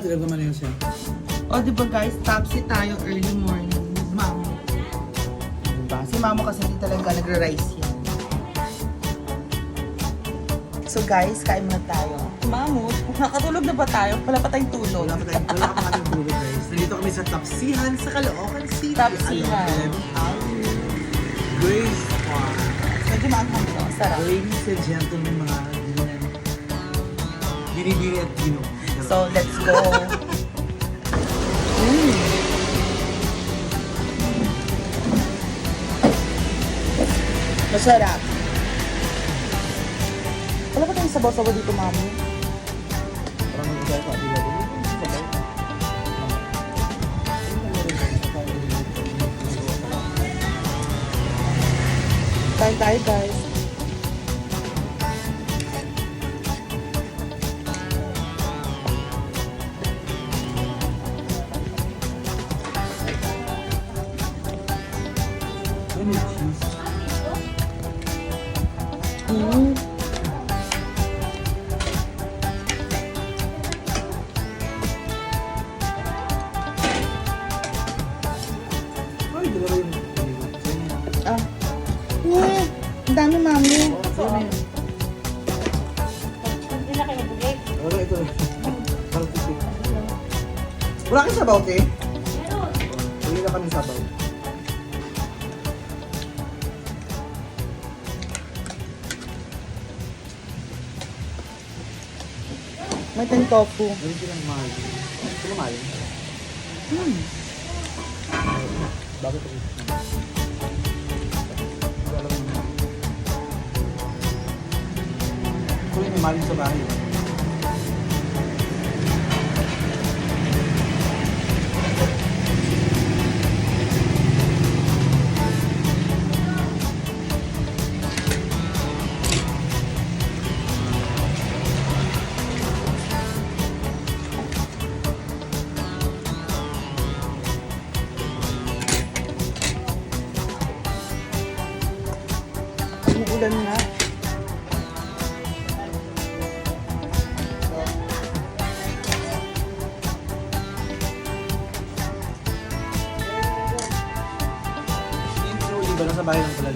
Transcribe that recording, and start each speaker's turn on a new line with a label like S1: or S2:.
S1: Talaga man yun siya.
S2: O, di ba guys, tapsi tayo early morning with mama. Diba? Si mama kasi hindi talaga nagra-rice yan. So guys, kain muna tayo. Mamo, nakatulog na ba tayo? Wala pa tayong tulog.
S1: Wala pa tayong, wala pa tayong tulog guys. Nandito kami sa Tapsihan sa Caloocan City.
S2: Tapsihan.
S1: Grace Farm.
S2: Medyo maanghang to. Sarap.
S1: Ladies and gentlemen, mga ginan. Binibini at gino.
S2: So, let's go. mm. Masarap. Wala ba tayong sabaw-sabaw dito, mami?
S1: Parang nag-usay pa. Di ba?
S2: Kain tayo, guys. Mm.
S1: Ay, yung
S2: Ah. Yeah. Ang dami, mami.
S3: Hindi na kayo bugay.
S1: Wala ito. Parang tipid. Wala sabaw, te?
S3: Meron.
S1: Hindi na kami sabaw.
S2: May ten tofu.
S1: Meron silang mahal. Na mahal.
S2: Hmm.
S1: Bakit ito? Ito yung mahal sa bahay.
S2: Umuulan na.
S1: Truly ba nasa bahay lang pala